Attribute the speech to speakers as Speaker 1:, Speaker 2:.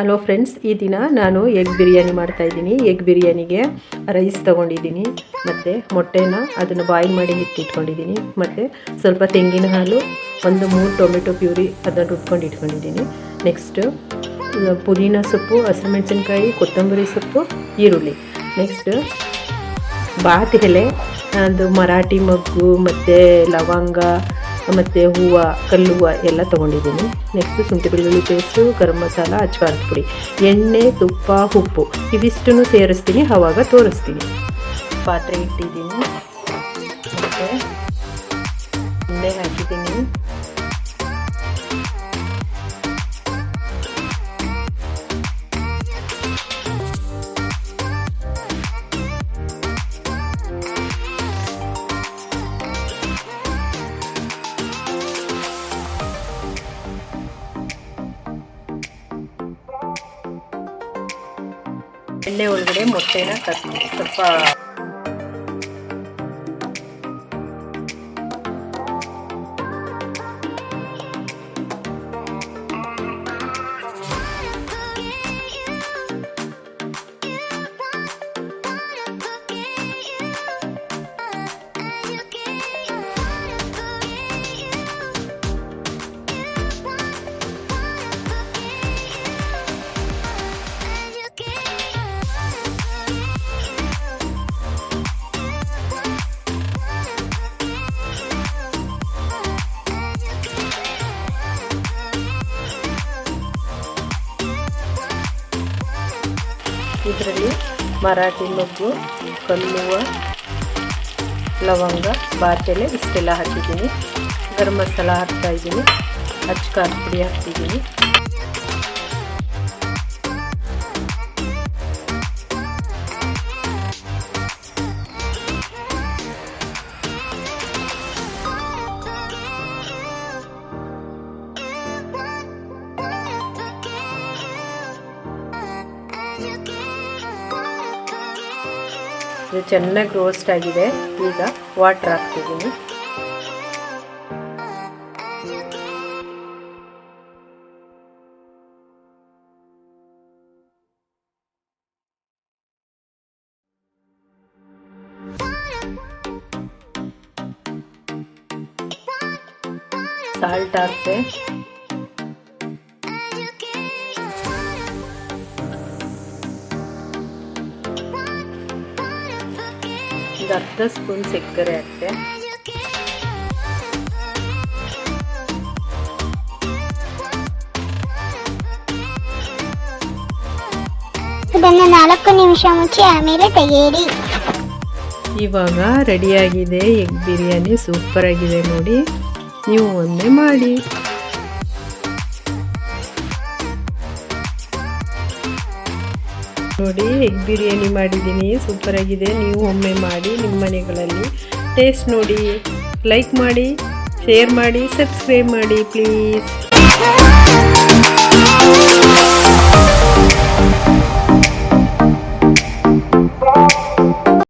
Speaker 1: Hello friends ಈ ದಿನ ನಾನು ಎಗ್ ಬಿರಿಯಾನಿ ಮಾಡ್ತಾಯಿದ್ದೀನಿ ಎಗ್ ಬಿರಿಯಾನಿಗೆ ರೈಸ್ ತೊಗೊಂಡಿದ್ದೀನಿ. ಮತ್ತು ಮೊಟ್ಟೆನ ಅದನ್ನು ಬಾಯ್ಲ್ ಮಾಡಿ ಇಟ್ಕೊಂಡಿದ್ದೀನಿ ಮತ್ತು ಸ್ವಲ್ಪ ತೆಂಗಿನ ಹಾಲು, ಒಂದು ಮೂರು ಟೊಮೆಟೊ ಪ್ಯೂರಿ ಅದನ್ನು ರುಬ್ಕೊಂಡು ಇಟ್ಕೊಂಡಿದ್ದೀನಿ. ನೆಕ್ಸ್ಟು ಪುದೀನ ಸೊಪ್ಪು, ಹಸಿಮೆಣಸಿನ್ಕಾಯಿ, ಕೊತ್ತಂಬರಿ ಸೊಪ್ಪು, ಈರುಳ್ಳಿ. ನೆಕ್ಸ್ಟ್ ಬಾತ್ ಎಲೆ, ಅದು ಮರಾಠಿ ಮಗ್ಗು, ಮತ್ತು ಲವಂಗ ಮತ್ತು ಹೂವು ಕಲ್ಲು ಹೂವು ಎಲ್ಲ ತೊಗೊಂಡಿದ್ದೀನಿ. ನೆಕ್ಸ್ಟ್ ಶುಂಠಿ ಬೆಳ್ಳುಳ್ಳಿ ಪೇಸ್ಟು ಗರಂ ಮಸಾಲ ಅಚ್ಕಾರದ ಪುಡಿ. ಎಣ್ಣೆ, ತುಪ್ಪ, ಉಪ್ಪು. ಇವಿಷ್ಟನ್ನು ಸೇರಿಸ್ತೀನಿ ಆವಾಗ ತೋರಿಸ್ತೀನಿ. ಪಾತ್ರೆ ಇಟ್ಟಿದ್ದೀನಿ. ಮತ್ತು ಎಣ್ಣೆ ಹಾಕಿದ್ದೀನಿ. ಎಣ್ಣೆ ಒಳಗಡೆ ಮೊಟ್ಟೆನ ಕತ್ ಸ್ವಲ್ಪ ಇದರಲ್ಲಿ ಮರಾಠಿ ಮೊಗ್ಗು, ಕಲ್ಲುವ, ಲವಂಗ ಬಾಚೆಲೆ ಇಷ್ಟೆಲ್ಲ ಹಾಕಿದ್ದೀನಿ. ಗರಂ ಮಸಾಲ ಹಾಕ್ತಾಯಿದ್ದೀನಿ ಅಚ್ಚ ಖಾರದ ಪುಡಿ ಹಾಕ್ತಿದ್ದೀನಿ. ಇದು ಚೆನ್ನಾಗಿ ರೋಸ್ಟ್ ಆಗಿದೆ. ಈಗ ವಾಟರ್ ಹಾಕ್ತಿದ್ದೀನಿ. ಸಾಲ್ಟ್ ಹಾಕ್ತೆ. ಒಂದು ಅರ್ಧ ಸ್ಪೂನ್ ಸಕ್ಕರೆ ಹಾಕ್ತೆ.
Speaker 2: ಇದನ್ನು ನಾಲ್ಕು ನಿಮಿಷ ಮುಚ್ಚಿ ಆಮೇಲೆ ತೆಗೆಯಿರಿ.
Speaker 1: ಇವಾಗ ರೆಡಿಯಾಗಿದೆ ಎಗ್ ಬಿರಿಯಾನಿ. ಸೂಪರ್ ಆಗಿದೆ ನೋಡಿ. ನೀವು ಒಂದೇ ಮಾಡಿ. ನೋಡಿ ಎಗ್ ಬಿರಿಯಾನಿ ಮಾಡಿದ್ದೀನಿ. ಸೂಪರ್ ಆಗಿದೆ. ನೀವು ಒಮ್ಮೆ ಮಾಡಿ ನಿಮ್ಮ ಮನೆಗಳಲ್ಲಿ. ಟೇಸ್ಟ್ ನೋಡಿ. ಲೈಕ್ ಮಾಡಿ ಶೇರ್ ಮಾಡಿ ಸಬ್ಸ್ಕ್ರೈಬ್ ಮಾಡಿ ಪ್ಲೀಸ್